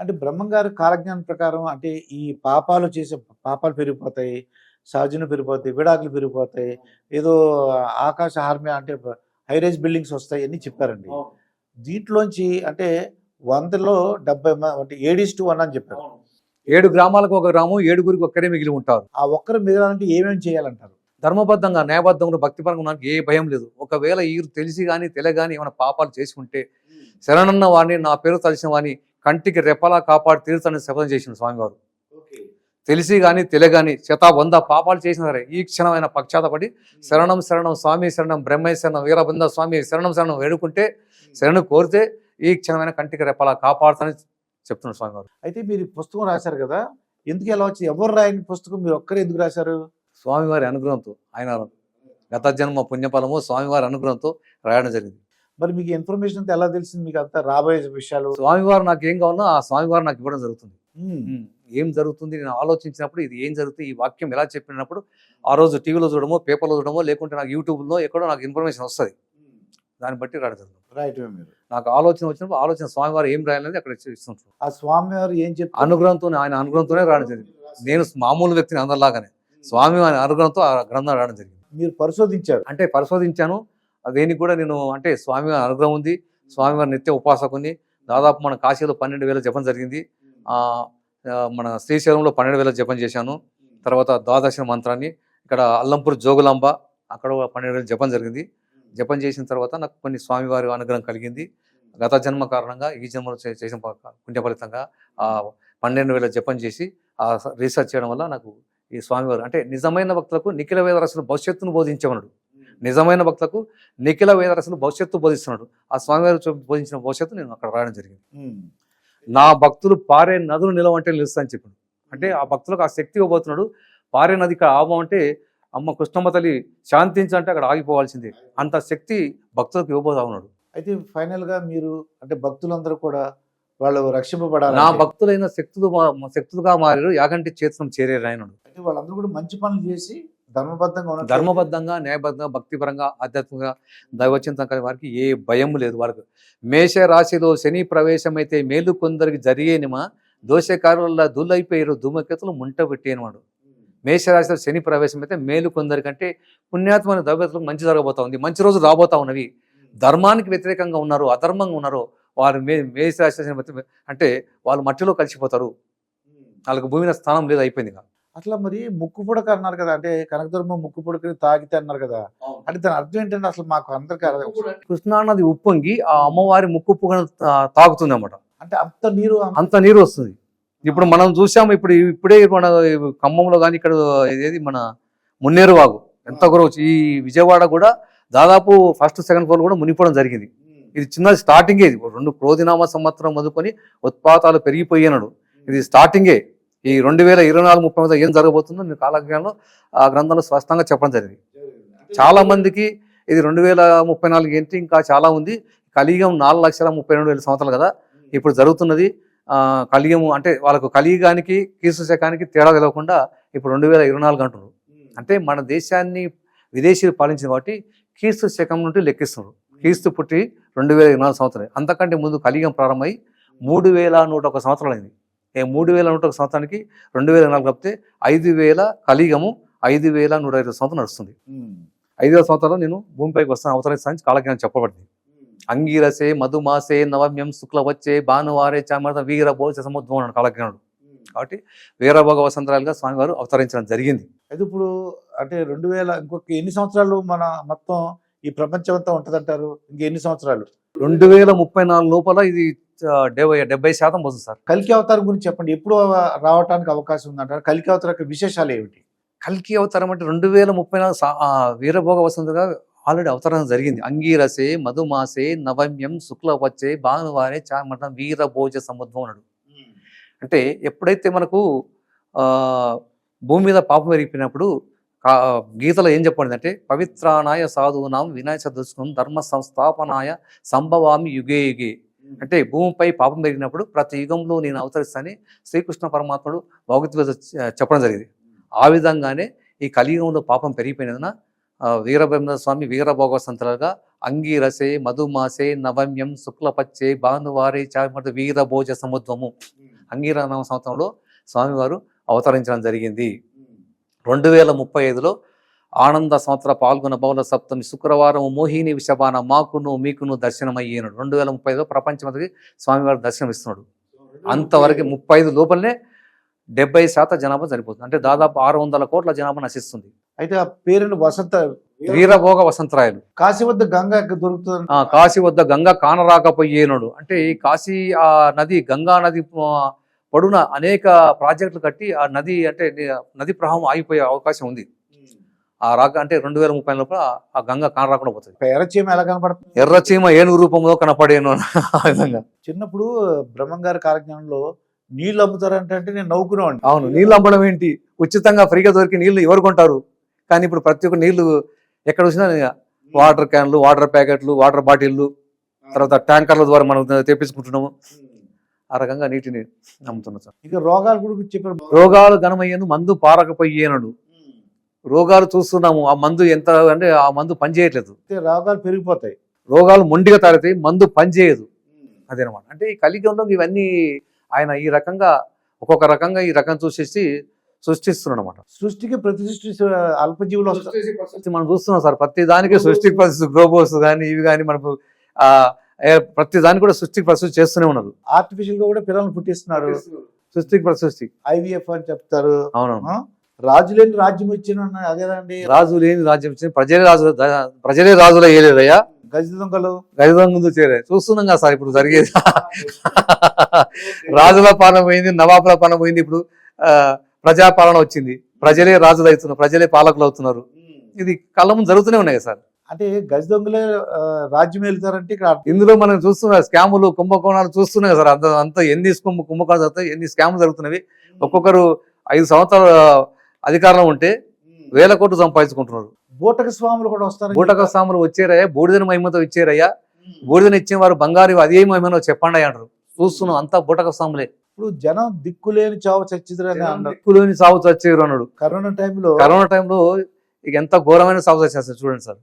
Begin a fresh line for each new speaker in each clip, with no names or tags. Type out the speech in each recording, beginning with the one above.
అంటే బ్రహ్మంగారి కాలజ్ఞానం ప్రకారం అంటే ఈ పాపాలు చేసే పాపాలు పెరిగిపోతాయి సహజన పెరిగిపోతాయి విడాకులు పెరిగిపోతాయి ఏదో ఆకాశ హార్మ్య అంటే హైరేజ్ బిల్డింగ్స్ వస్తాయి అని చెప్పారండి. దీంట్లోంచి అంటే వందలో డెబ్బై అంటే ఏడీస్ టు వన్ అని చెప్పారు.
ఏడు గ్రామాలకు ఒక గ్రామం ఏడుగురికి ఒక్కరే మిగిలి ఉంటారు.
ఆ ఒక్కరు మిగలాలంటే ఏమేమి చేయాలంటారు?
ధర్మబద్ధంగా న్యాయబద్ధంగా భక్తిపరంగా నాకు ఏ భయం లేదు. ఒకవేళ ఈ తెలిసి కానీ తెలియగాని ఏమైనా పాపాలు చేసి ఉంటే శరణన్న వాడిని నా పేరు తలిసిన వాడిని కంటికి రెప్పలా కాపాడి తీరుతానని శపథం చేసిన స్వామివారు. తెలిసి కానీ తెలియగాని శత వంద పాపాలు చేసిన సరే ఈ క్షణమైన పక్షాతపడి శరణం శరణం స్వామి శరణం బ్రహ్మయ్య శరణం వీరబృంద స్వామి శరణం శరణం వేడుకుంటే శరణు కోరితే ఈ క్షణమైన కంటికి రెప్పలా కాపాడుతానని చెప్తున్నాడు స్వామివారు.
అయితే మీరు ఈ పుస్తకం రాశారు కదా ఎందుకు ఎలా వచ్చి ఎవరు రాయని పుస్తకం మీరు ఒక్కరే ఎందుకు రాశారు?
స్వామివారి అనుగ్రహంతో ఆయన గత జన్మ పుణ్యఫలము స్వామివారి అనుగ్రహంతో రాయడం జరిగింది.
మరి మీకు ఇన్ఫర్మేషన్ అంతా ఎలా తెలిసింది? మీకు అంతా రాబోయే విషయాలు?
స్వామివారు నాకు ఏం కావాలో ఆ స్వామివారు నాకు ఇవ్వడం జరుగుతుంది. ఏం జరుగుతుంది? నేను ఆలోచించినప్పుడు ఇది ఏం జరుగుతుంది? ఈ వాక్యం ఎలా చెప్పినప్పుడు ఆ రోజు టీవీలో చూడమో పేపర్లో చూడమో లేకుంటే నాకు యూట్యూబ్లో ఎక్కడో నాకు ఇన్ఫర్మేషన్ వస్తుంది. దాన్ని బట్టి జరుగుతుంది.
రైట్ మీరు.
నాకు ఆలోచన వచ్చినప్పుడు ఆలోచన స్వామివారు ఏం రాయాలనేది అక్కడ ఇస్తుంటారు.
ఆ స్వామి వారు ఏం చెప్తారు?
అనుగ్రహంతో ఆయన అనుగ్రహంతోనే రాయడం జరిగింది. నేను మామూలు వ్యక్తిని అందరిలాగానే. స్వామి ఆయన అనుగ్రహంతో ఆ గ్రంథం రాయడం జరిగింది.
మీరు పరిశోధించారు.
అంటే పరిశోధించాను. దేనికి కూడా నేను అంటే స్వామి వారి అనుగ్రహం ఉంది. స్వామివారి నిత్య ఉపాసకుని. దాదాపు మన కాశీలో పన్నెండు వేల జపం జరిగింది. మన శ్రీశైలంలో పన్నెండు వేల జపం చేశాను. తర్వాత ద్వాదశ మంత్రాన్ని ఇక్కడ అల్లంపూర్ జోగులాంబ అక్కడ పన్నెండు వేల జపం జరిగింది. జపం చేసిన తర్వాత నాకు కొన్ని స్వామివారి అనుగ్రహం కలిగింది. గత జన్మ కారణంగా ఈ జన్మలో చేసిన పుణ్య ఫలితంగా ఆ పన్నెండు వేల జపం చేసి ఆ రీసెర్చ్ చేయడం వల్ల నాకు ఈ స్వామివారు అంటే నిజమైన భక్తులకు నిఖిల వేద రసలు భవిష్యత్తును బోధించేవనుడు నిజమైన భక్తులకు నిఖిల వేద రసలు భవిష్యత్తు బోధిస్తున్నాడు. ఆ స్వామివారు బోధించిన భవిష్యత్తు నేను అక్కడ రాయడం జరిగింది. నా భక్తులు పారే నదులు నిలవంటే నిలుస్తా అని చెప్పాడు. అంటే ఆ భక్తులకు ఆ శక్తి ఇవ్వబోతున్నాడు. పారే నది ఇక్కడ ఆవం అంటే అమ్మ కృష్ణమ్మ తల్లి శాంతించంటే అక్కడ ఆగిపోవాల్సిందే. అంత శక్తి భక్తులకు ఇవ్వబోతా ఉన్నాడు.
అయితే ఫైనల్గా మీరు అంటే భక్తులందరూ కూడా వాళ్ళు రక్షింపబడాలి
నా భక్తులైన శక్తులు శక్తులుగా మారారు. యాగంటి చేతులను చేరారు ఆయనడు
అంటే వాళ్ళందరూ కూడా మంచి పనులు చేసి ధర్మబద్ధంగా
ధర్మబద్ధంగా న్యాయబద్ధంగా భక్తిపరంగా ఆధ్యాత్మికంగా దైవచింతం కలిగిన వారికి ఏ భయం లేదు వారికి. మేష రాశిలో శని ప్రవేశమైతే మేలు కొందరికి జరిగేనిమా దోషకారుల దుల్లైపోయారు ధూమకేతులు ముంట పెట్టేనవాడు మేషరాశిలో శని ప్రవేశం అయితే మేలు కొందరికంటే పుణ్యాత్మైన దైవతలకు మంచి జరగబోతా ఉంది. మంచి రోజు రాబోతా ఉన్నవి. ధర్మానికి వ్యతిరేకంగా ఉన్నారు అధర్మంగా ఉన్నారు వారు మే మేషరాశి అంటే వాళ్ళు మట్టిలో కలిసిపోతారు. వాళ్ళకి భూమిన స్థానం లేదు అయిపోయింది.
అట్లా మరి ముక్కు పుడక అన్నారు కదా అంటే కనకదుర్మ ముక్కు పుడకని తాగితే అన్నారు కదా అంటే దాని అర్థం ఏంటంటే అసలు మాకు అందరికీ అర్థం
కృష్ణానది ఉప్పొంగి ఆ అమ్మవారి ముక్కు పుగను తాగుతుంది అన్నమాట
అంటే అంత నీరు అంత-
నీరు వస్తుంది. ఇప్పుడు మనం చూసాము ఇప్పుడు ఇప్పుడే మన ఖమ్మంలో కానీ ఇక్కడ ఏది మన మున్నేరు వాగు ఎంత గ్రోత్ ఈ విజయవాడ కూడా దాదాపు ఫస్ట్ సెకండ్ ఫ్లోర్ కూడా మునిపోవడం జరిగింది. ఇది చిన్న స్టార్టింగే ఇది. రెండు క్రోధినామ సంవత్సరం మొదలుకొని ఉత్పాతాలు పెరిగిపోయినాడు ఇది స్టార్టింగే. ఈ రెండు వేల ఇరవై నాలుగు ముప్పై మీద ఏం జరగబోతుందో నేను కాలజ్ఞానంలో ఆ గ్రంథంలో స్పష్టంగా చెప్పడం జరిగింది. చాలా మందికి ఇది రెండు వేల ముప్పై నాలుగు ఏంటి? ఇంకా చాలా ఉంది. కలియుగం నాలుగు లక్షల ముప్పై రెండు వేల సంవత్సరాలు కదా. ఇప్పుడు జరుగుతున్నది ఆ, కలియుగము అంటే వాళ్ళకు కలియుగానికి క్రీస్తు శకానికి తేడా తెలవకుండా ఇప్పుడు రెండు వేల ఇరవై నాలుగు అంటున్నారు. అంటే మన దేశాన్ని విదేశీయులు పాలించిన కాబట్టి క్రీస్తు శకం నుండి లెక్కిస్తున్నారు. క్రీస్తు పుట్టి రెండు వేల ఇరవై నాలుగు సంవత్సరాలు. అంతకంటే ముందు కలియుగం ప్రారంభమై మూడు వేల నూట ఒక సంవత్సరాలు అయింది. మూడు వేల నూట ఒక సంవత్సరానికి రెండు వేల నాలుగు కలిపితే ఐదు వేల కలియుగము ఐదు వేల నూట ఇరవై సంవత్సరం నడుస్తుంది.
ఉమ్,
ఐదవ సంవత్సరంలో నేను భూమిపైకి వస్తాను. అవతరిస్తాను కాలజ్ఞానం చెప్పబడింది. అంగీరసే మధుమాసే నవమ్యం శుక్ల వచ్చే భానువారే చామర్త వీర భోజ సముద్రం అన్నాడు కాలజ్ఞానుడు కాబట్టి వీరభోగ వసంతరాలుగా స్వామివారు అవతరించడం జరిగింది.
అయితే ఇప్పుడు అంటే రెండు వేల ఇంకొక ఎన్ని సంవత్సరాలు మన మొత్తం ఈ ప్రపంచం అంతా ఉంటదంటారు? ఇంక ఎన్ని సంవత్సరాలు?
రెండు వేల ముప్పై నాలుగు లోపల ఇది డెబ్బై డెబ్బై శాతం పోతుంది సార్.
కలికి అవతారం గురించి చెప్పండి. ఎప్పుడు రావడానికి అవకాశం ఉందంటారు. కలికి అవతారం యొక్క విశేషాలు ఏమిటి?
కల్కి అవతారం అంటే రెండు వేల ముప్పై నాలుగు వీరభోగ వసంతగా ఆల్రెడీ అవతారం జరిగింది. అంగీరసే మధుమాసే నవమ్యం శుక్ల వచ్చే భానువారే చామట వీరభోజ సముద్రం అన్నాడు. అంటే ఎప్పుడైతే మనకు భూమి మీద పాపం పెరిగిపోయినప్పుడు గీతలో ఏం చెప్పండి అంటే పవిత్రానాయ సాధువునాం వినాయ చతుష్కం ధర్మ సంస్థాపనాయ సంభవామి యుగే యుగే. అంటే భూమిపై పాపం పెరిగినప్పుడు ప్రతి యుగంలో నేను అవతరిస్తానని శ్రీకృష్ణ పరమాత్ముడు భగవద్గీత చెప్పడం జరిగింది. ఆ విధంగానే ఈ కలియుగంలో పాపం పెరిగిపోయినందున వీరబ్రహ్మ స్వామి వీరభోగ సంతలుగా అంగీరసే మధుమాసే నవమ్యం శుక్లపచ్చే భానువారే చామట వీరభోజ సముద్రము. అంగీరనామ సంవత్సరంలో స్వామివారు అవతరించడం జరిగింది. రెండు వేల ముప్పై ఐదులో ఆనంద సంవత్సర పాల్గొన బౌల సప్తమి శుక్రవారం మోహిని విషపాన మాకును మీకును దర్శనమయ్యేనాడు రెండు వేల ముప్పై ఐదులో ప్రపంచమంతకి స్వామివారు దర్శనం ఇస్తున్నాడు అంతవరకు ముప్పై ఐదు లోపలనే డెబ్బై శాతం జనాభా చనిపోతుంది అంటే దాదాపు ఆరు వందల కోట్ల జనాభా నశిస్తుంది.
అయితే ఆ పేరుని వసంత
వీరభోగ వసంతరాయలు.
కాశీ వద్ద గంగ దొరుకుతుంది
ఆ కాశీ వద్ద గంగ కానరాకపోయేనాడు అంటే ఈ కాశీ ఆ నది గంగా నది పొడున అనేక ప్రాజెక్టులు కట్టి ఆ నది అంటే నది ప్రవాహం ఆగిపోయే అవకాశం ఉంది. ఆ రాక అంటే రెండు వేల ముప్పై లోపల ఆ- గంగ కానరాకుండా పోతుంది.
ఎర్రచీమ ఎలా కనపడుతుంది?
ఎర్రచీమ ఏనుగు రూపంలో కనపడేను ఆ విధంగా.
చిన్నప్పుడు బ్రహ్మం గారి కాలజ్ఞానంలో నీళ్ళు అమ్ముతారంటే నేను నవ్వుకునేవాడిని.
అవును నీళ్ళు అమ్మడం ఏంటి? ఉచితంగా ఫ్రీగా దొరికి నీళ్ళు ఎవరు కొంటారు? కానీ ఇప్పుడు ప్రతి ఒక్క నీళ్ళు ఎక్కడ వచ్చినా వాటర్ క్యాన్లు వాటర్ ప్యాకెట్లు వాటర్ బాటిల్లు తర్వాత ట్యాంకర్ల ద్వారా మనం తెప్పించుకుంటున్నాము. ఆ రకంగా నీటిని అమ్ముతున్నాం సార్.
ఇక రోగాలు కూడా చెప్పారు.
రోగాలు ఘనమయ్యేను మందు పారకపోయేనడు రోగాలు చూస్తున్నాము ఆ మందు ఎంత అంటే ఆ మందు పనిచేయట్లేదు.
రోగాలు పెరిగిపోతాయి.
రోగాలు మొండిగా తారితే మందు పనిచేయదు. అదేనమాట. అంటే ఈ కలియుగంలో ఇవన్నీ ఆయన ఈ రకంగా ఒక్కొక్క రకంగా ఈ రకం చూసేసి సృష్టిస్తున్నాడు అనమాట
సృష్టికి ప్రతి సృష్టి అల్పజీవులు వస్తాయి
మనం చూస్తున్నాం సార్ ప్రతి దానికి సృష్టి పరిస్థితి గ్లోబోస్ కానీ ఇవి కానీ మనకు ప్రతి దానికి కూడా సృష్టికి ప్రసృష్టి చేస్తూనే ఉన్నారు
ఆర్టిఫిషియల్గా కూడా పిల్లల్ని పుట్టిస్తున్నారు.
సృష్టికి ప్రసృష్టి
ఐవీఎఫ్ అని చెప్తారు.
అవునవును?
రాజు లేని రాజ్యం ఇచ్చిన అదేనండి
రాజు లేని రాజ్యం ఇచ్చింది ప్రజలే రాజు ప్రజలే రాజుల ఏలేదయ్యా?
గజ దొంగలు?
గజదం ముందు చేరే. చూస్తున్నాం కదా సార్ ఇప్పుడు జరిగేది. రాజుల పాలన పోయింది నవాబుల పాలన పోయింది ఇప్పుడు ప్రజాపాలన వచ్చింది. ప్రజలే రాజులు అవుతున్నారు ప్రజలే పాలకులు అవుతున్నారు ఇది కళ్ళ ముందు జరుగుతూనే ఉన్నాయి సార్.
అంటే గజ దొంగలే రాజ్యం వెళ్తారంటే ఇక్కడ.
ఇందులో మనం చూస్తున్న స్కాములు కుంభకోణాలు చూస్తున్నాం కదా సార్. అంత అంత ఎన్ని కుంభ కుంభకోణాలు జరుగుతాయి ఎన్ని స్కాములు జరుగుతున్నవి. ఒక్కొక్కరు ఐదు సంవత్సరాల అధికారంలో ఉంటే వేల కోట్లు సంపాదించుకుంటున్నారు.
బూటక స్వాములు కూడా వస్తారు
బూటక సాములు వచ్చారయ్యా బూడిదని మహిమతో ఇచ్చారయ్యా బూడిదని ఇచ్చిన వారు బంగారు అదే మహిమనో చెప్పండి అంటారు. చూస్తున్నాం అంతా బూటక సాములే
ఇప్పుడు జనం దిక్కులేని చావు
దిక్కులోని సాగు చచ్చేరు అన్నాడు.
కరోనా టైంలో
కరోనా టైంలో ఇక ఎంత ఘోరమైన సాగు చచ్చేస్తారు చూడండి సార్.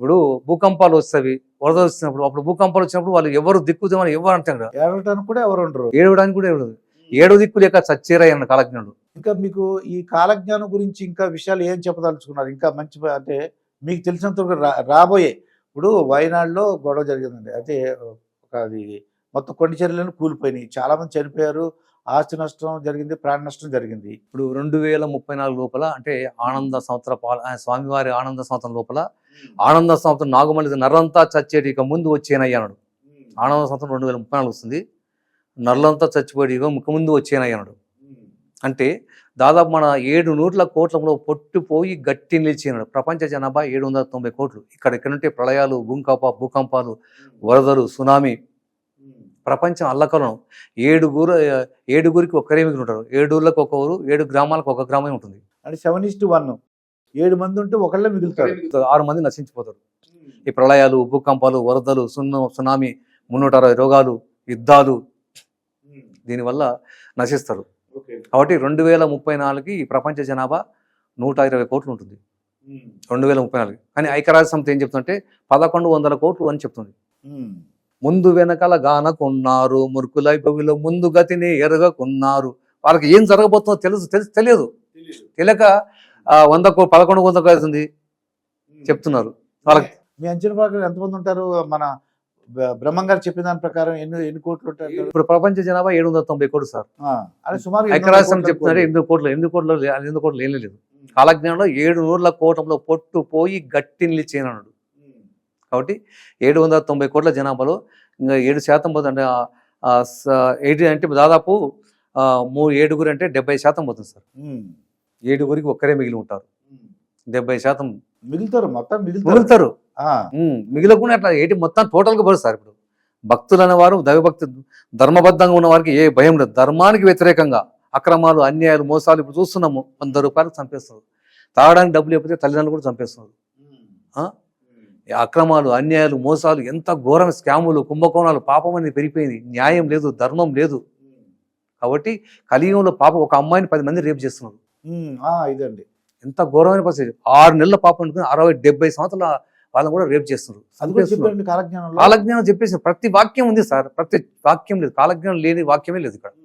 ఇప్పుడు భూకంపాలు వస్తాయి వరద వచ్చినప్పుడు అప్పుడు భూకంపాలు వచ్చినప్పుడు వాళ్ళు ఎవరు దిక్కుదేమని ఎవరు అంటారు
ఏడవటానికి కూడా ఎవరు ఉండరు.
ఏడవడానికి కూడా ఏడవదు ఏడు దిక్కు లేక చచ్చేరయ్య అన్న కాలజ్ఞుడు.
ఇంకా మీకు ఈ కాలజ్ఞానం గురించి ఇంకా విషయాలు ఏం చెప్పదలుచుకున్నారు? ఇంకా మంచి అంటే మీకు తెలిసినంత రాబోయే ఇప్పుడు వయనాడులో గొడవ జరిగిందండి. అయితే ఒక అది మొత్తం కొన్ని చర్యలను కూలిపోయినాయి. చాలా మంది చనిపోయారు. ఆస్తి నష్టం జరిగింది ప్రాణ నష్టం జరిగింది.
ఇప్పుడు రెండు వేల ముప్పై నాలుగు లోపల అంటే ఆనంద సంవత్సర పాల స్వామివారి ఆనంద సంవత్సరం లోపల ఆనంద సంవత్సరం నాగమల్లి నర్రంతా చచ్చేటి ఇక ముందు వచ్చేనయ్య అన్నాడు. ఆనంద సంవత్సరం రెండు వేల ముప్పై నాలుగు వస్తుంది. నర్లంతా చచ్చిపోయి ఇక ముఖ ముందు వచ్చేనయ్య అన్నాడు. అంటే దాదాపు మన ఏడు నూట్ల కోట్లలో పొట్టుపోయి గట్టి నిలిచినాడు. ప్రపంచ జనాభా ఏడు వందల తొంభై కోట్లు. ఇక్కడ ఇక్కడ నుండి ప్రళయాలు భూకంప భూకంపాలు వరదలు సునామీ. ప్రపంచం అల్లకలం. ఏడుగురు ఏడుగురికి ఒక్కరే మిగిలి ఉంటారు. ఏడు ఊర్లకు ఒక ఊరు ఏడు గ్రామాలకు ఒక గ్రామమే ఉంటుంది.
అంటే సెవెన్ ఇస్ట్ వన్. ఏడు మంది ఉంటే ఒకళ్ళే మిగులుతారు.
ఆరు మంది నశించిపోతారు. ఈ ప్రళయాలు భూకంపాలు వరదలు సున్న సునామీ మున్నూట అరవై రోగాలు యుద్ధాలు దీనివల్ల నశిస్తారు. కాబట్టి రెండు వేల ముప్పై నాలుగుకి ఈ ప్రపంచ జనాభా నూట ఇరవై కోట్లు ఉంటుంది. రెండు వేల ముప్పై నాలుగు కానీ ఐక్యరాజ్య సమితి ఏం చెప్తుందంటే పదకొండు వందల కోట్లు అని చెప్తుంది. ముందు వెనకాల గానకున్నారు మురుకులై భవిలో ముందు గతిని ఎరగకున్నారు. వాళ్ళకి ఏం జరగబోతుందో తెలుసు తెలుసు తెలియదు. తెలియక వంద పదకొండు వంద అవుతుంది చెప్తున్నారు. వాళ్ళకి
మీ అంచనా ప్రకారం ఎంతమంది ఉంటారు? మన బ్రహ్మం గారు చెప్పిన దాని ప్రకారం ఎన్ని ఎన్ని కోట్లు ఉంటారు
ఇప్పుడు ప్రపంచ జనాభా ఏడు వందల తొంభై కోట్లు సార్.
అంటే సుమారు
ఐక్యరాజ్యం
కోట్ల
చెప్తున్నారు ఎనిమిది కోట్లు ఎనిమిది కోట్లు ఎనిమిది కోట్లు ఏం లేదు. కాలజ్ఞానంలో ఏడు నూర్ల కోటంలో పొట్టు పోయి గట్టి నిలిచేనన్నాడు కాబట్టి ఏడు వందల తొంభై కోట్ల జనాభాలో ఇంకా ఏడు శాతం పోతుంది అంటే ఎయిటీ అంటే దాదాపు మూడు ఏడుగురు అంటే డెబ్బై శాతం పోతుంది సార్. ఏడుగురికి ఒక్కరే మిగిలి ఉంటారు. డెబ్బై శాతం
మిగులుతారు మొత్తం మిగులుతారు.
మిగిలకుండా అట్లా ఏంటి? మొత్తం టోటల్గా సార్ ఇప్పుడు. భక్తులు అనేవారు దైవభక్తి ధర్మబద్ధంగా ఉన్న వారికి ఏ భయం లేదు. ధర్మానికి వ్యతిరేకంగా అక్రమాలు అన్యాయాలు మోసాలు ఇప్పుడు చూస్తున్నాము. వంద రూపాయలకు చంపేస్తున్నారు. తాగడానికి డబ్బులు లేకపోతే తల్లిదండ్రులు కూడా చంపేస్తున్నారు. అక్రమాలు అన్యాయాలు మోసాలు ఎంత ఘోరం స్కాములు కుంభకోణాలు పాపం అనేది పెరిగిపోయింది. న్యాయం లేదు ధర్మం లేదు. కాబట్టి కలియుగంలో పాపం ఒక అమ్మాయిని పది మంది రేపు చేస్తున్నారు.
ఇదండి.
ఎంత ఘోరమైన పరిస్థితి. ఆరు నెలల పాపం అనుకుని అరవై డెబ్బై సంవత్సరాల వాళ్ళని కూడా రేపు చేస్తున్నారు.
కాలజ్ఞానంలో.
కాలజ్ఞానం చెప్పేసి ప్రతి వాక్యం ఉంది సార్. ప్రతి వాక్యం లేదు. కాలజ్ఞానం లేని వాక్యమే లేదు ఇక్కడ.